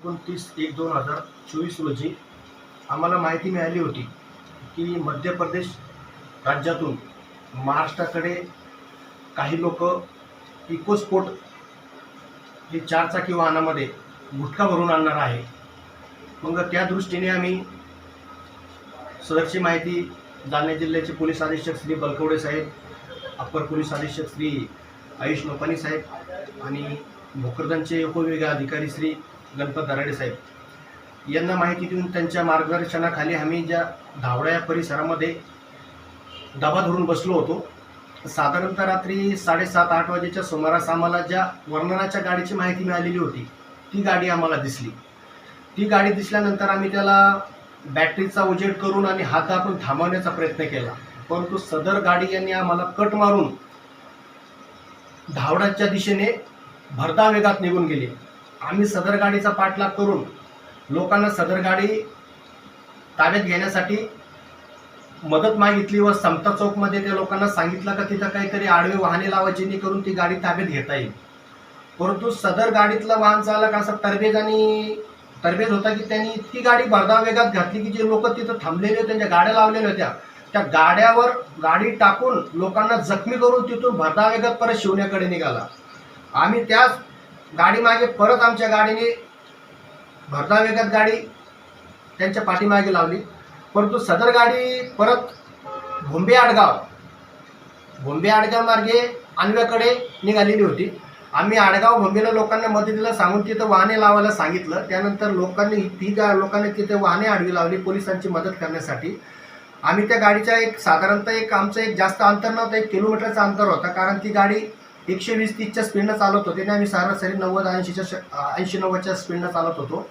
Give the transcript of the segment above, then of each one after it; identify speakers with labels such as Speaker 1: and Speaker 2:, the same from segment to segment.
Speaker 1: एकोणतीस एक दोन हजार चोवीस रोजी आम्हाला माहिती मिळाली होती की मध्य प्रदेश राज्यातून महाराष्ट्राकडे काही लोक इकोस्पोर्ट हे चारचाकी वाहनामध्ये गुटखा भरून आणणार आहे. मग त्या दृष्टीने आम्ही सदरची माहिती जालना जिल्ह्याचे पोलीस अधीक्षक श्री बलकवडे साहेब अप्पर पोलीस अधीक्षक श्री आयुष नोपानी साहेब आणि भोकरदनचे उपविभागीय अधिकारी श्री गणपत दराडे साहेब. यांना माहिती देऊन त्यांच्या मार्गदर्शनाखाली आम्ही ज्या धावड्या या परिसरामध्ये दबा धरून बसलो होतो साधारणतः रात्री साडेसात आठ वाजेच्या सुमारास आम्हाला ज्या वर्णनाच्या गाडीची माहिती मिळालेली होती ती गाडी आम्हाला दिसली. ती गाडी दिसल्यानंतर आम्ही त्याला बॅटरीचा उजेड करून आणि हात दाबून थांबवण्याचा प्रयत्न केला. परंतु सदर गाडी यांनी आम्हाला कट मारून धावडाच्या दिशेने भरदा वेगात निघून गेली. आम्ही सदर गाडीचा पाठलाग करून लोकांना सदर गाडी ताब्यात घेण्यासाठी मदत मागितली व समता चौकमध्ये त्या लोकांना सांगितलं का तिथं काहीतरी आडवे वाहने लावा जेणेकरून ती गाडी ताब्यात घेता येईल. परंतु सदर गाडीतला वाहन चालक असा तरबेज आणि तरबेज होता की त्यांनी इतकी गाडी भरधाव वेगात घातली की जे लोक तिथं थांबलेले होते त्यांच्या गाड्या लावलेल्या होत्या त्या गाड्यावर गाडी टाकून लोकांना जखमी करून तिथून भरधाव वेगात परत शिवण्याकडे निघाला. आम्ही त्याच गाडी मागे परत आमच्या गाडीने भरधाव वेगात गाडी त्यांच्या पाठीमागे लावली. परंतु सदर गाडी परत भोंबे आडगाव भोंबे आडगाव मार्गे आणव्याकडे निघालेली होती. आम्ही आडगाव भोंबेला लोकांना मदतीला सांगून तिथं वाहने लावायला सांगितलं. त्यानंतर लोकांनी ती गा लोकांनी तिथे वाहने आडवी लावली पोलिसांची मदत करण्यासाठी. आम्ही त्या गाडीच्या एक साधारणतः एक आमचं एक जास्त अंतर नव्हतं एक किलोमीटरचं अंतर होतं. कारण ती गाडी एकशे वीस तीसच्या स्पीडनं चालत होते. आणि आम्ही सरासरी नव्वद ऐंशीच्या ऐंशी नव्वदच्या स्पीडनं चालत होतो.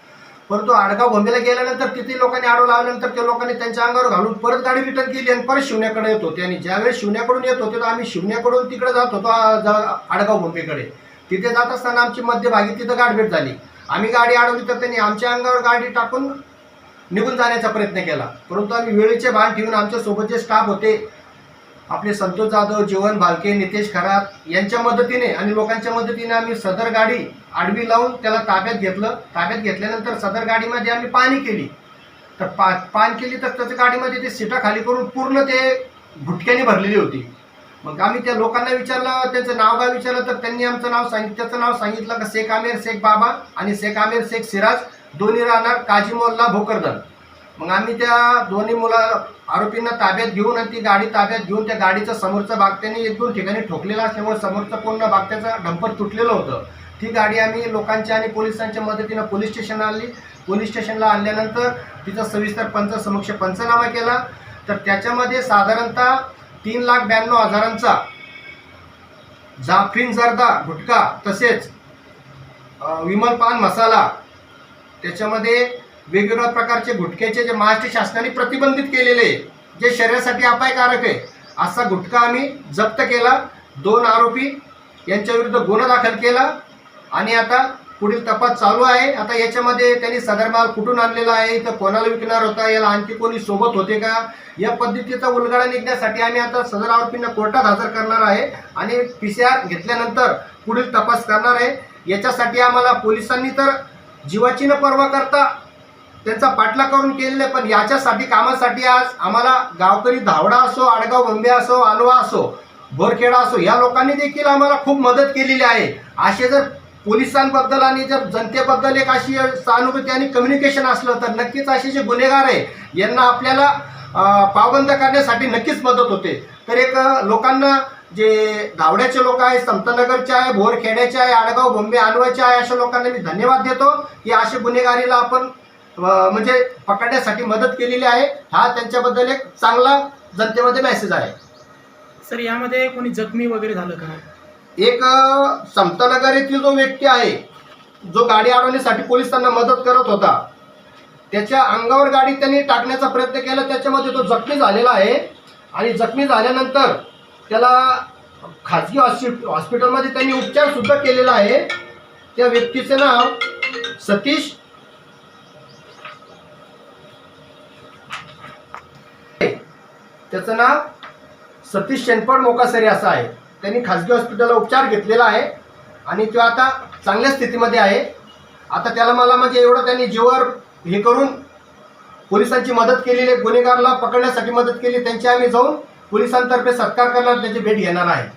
Speaker 1: परंतु आडगाव भोंबेला गेल्यानंतर तिथे लोकांनी आडव लावल्यानंतर त्या लोकांनी त्यांच्या अंगावर घालून परत गाडी रिटर्न केली आणि परत शिवण्याकडे येत होते. आणि ज्यावेळेस शिवण्याकडून येत होते तर आम्ही शिवण्याकडून तिकडे जात होतो जा- आडगाव भोंबेकडे तिथे जात असताना आमची मध्यभागी तिथं गाठभेट झाली. आम्ही गाडी अडवली तर त्यांनी आमच्या अंगावर गाडी टाकून निघून जाण्याचा प्रयत्न केला. परंतु आम्ही वेळेचे भान ठेवून आमच्यासोबत जे स्टाफ होते आपले संतोष जाधव जीवन भालके नितेश खरात यांच्या मदतीने आणि लोकांच्या मदतीने आम्ही सदर गाडी आडवी लावून त्याला ताब्यात घेतलं. ताब्यात घेतल्यानंतर सदर गाडीमध्ये आम्ही पाणी केली. तर पा पान केली तर त्याच्या गाडीमध्ये ते सीटा खाली करून पूर्ण ते भुटक्याने भरलेली होती. मग आम्ही त्या लोकांना विचारलं त्यांचं नाव काय विचारलं तर त्यांनी आमचं नाव सांगितलं त्याचं नाव सांगितलं का शेख आमेर शेख बाबा आणि शेख आमेर शेख सिराज. दोन्ही राहणार काजी मोल्ला भोकरदन. मग आम्ही त्या दोन्ही मुला आरोपींना ताब्यात घेऊन आणि ती गाडी ताब्यात घेऊन त्या गाडीचा समोरचा बागत्याने एक दोन ठिकाणी ठोकलेला असल्यामुळे समोरचा पूर्ण बागत्याचा डंपर तुटलेलं होतं. ती गाडी आम्ही लोकांच्या आणि पोलिसांच्या मदतीनं पोलीस स्टेशनला आणली. पोलीस स्टेशनला आणल्यानंतर तिचा सविस्तर पंच समक्ष पंचनामा केला. तर त्याच्यामध्ये साधारणतः तीन लाख ब्याण्णव हजारांचा जाफरीन जर्दा गुटखा तसेच विमल पान मसाला त्याच्यामध्ये वेगवेगळ्या प्रकारचे गुटख्याचे जे महाराष्ट्र शासनाने प्रतिबंधित केलेले आहे, जे शरीरासाठी अपायकारक आहे असा गुटखा आम्ही जप्त केला. दोन आरोपी यांच्याविरुद्ध गुन्हा दाखल केला. आणि आता पुढील तपास चालू आहे. आता याच्यामध्ये त्यांनी सदर माल कुठून आणलेला आहे इथं कोणाला विकणार होता याला आणखी कोणी सोबत होते का? या पद्धतीचा उलगडा निघण्यासाठी आम्ही आता सदर आरोपींना कोर्टात हजर करणार आहे. आणि पी सी आर घेतल्यानंतर पुढील तपास करणार आहे. याच्यासाठी आम्हाला पोलिसांनी तर जीवाची न पर्वा करता त्यांचा पाठलाग करून केलेले आहे पण याच्यासाठी कामासाठी आज आम्हाला गावकरी धावडा असो आडगाव बंबे असो आलवा असो बोरखेडा असो या लोकांनी देखील आम्हाला खूप मदत केलेली आहे. असे जर पोलिसांबद्दल आणि जर जनतेबद्दल एक अशी सहानुभूती आणि कम्युनिकेशन असलं तर नक्कीच असे जे गुन्हेगार आहे यांना आपल्याला पाबंद करण्यासाठी नक्कीच मदत होते. तर एक लोकांना जे धावड्याचे लोक आहे समतानगरचे आहे भोरखेड्याचे आहे आडगाव बोंबे आलवाचे आहे अशा लोकांना मी धन्यवाद देतो की असे गुन्हेगारीला आपण म्हणजे पकडण्यासाठी मदत केलेली आहे. हा त्यांच्याबद्दल एक चांगला जनतेमध्ये मेसेज आहे.
Speaker 2: सर यामध्ये कोणी जखमी वगैरे झालं का?
Speaker 1: एक समतानगर येथील जो व्यक्ती आहे जो गाडी अडवण्यासाठी पोलिसांना मदत करत होता त्याच्या अंगावर गाडी त्यांनी टाकण्याचा प्रयत्न केला. त्याच्यामध्ये तो जखमी झालेला आहे आणि जखमी झाल्यानंतर त्याला खाजगी हॉस्पि- हॉस्पिटलमध्ये त्यांनी उपचार सुद्धा केलेला आहे. त्या व्यक्तीचे नाव सतीश त्याचं नाव सतीश शेनपड मोकासरी असं आहे. त्यांनी खाजगी हॉस्पिटलला उपचार घेतलेला आहे आणि तो आता चांगल्या स्थितीमध्ये आहे. आता त्याला मला म्हणजे एवढं त्यांनी जीवर हे करून पोलिसांची मदत केलेली आहे गुन्हेगारला पकडण्यासाठी मदत केली त्यांची आम्ही जाऊन पोलिसांतर्फे सत्कार करणार त्याची भेट घेणार आहे.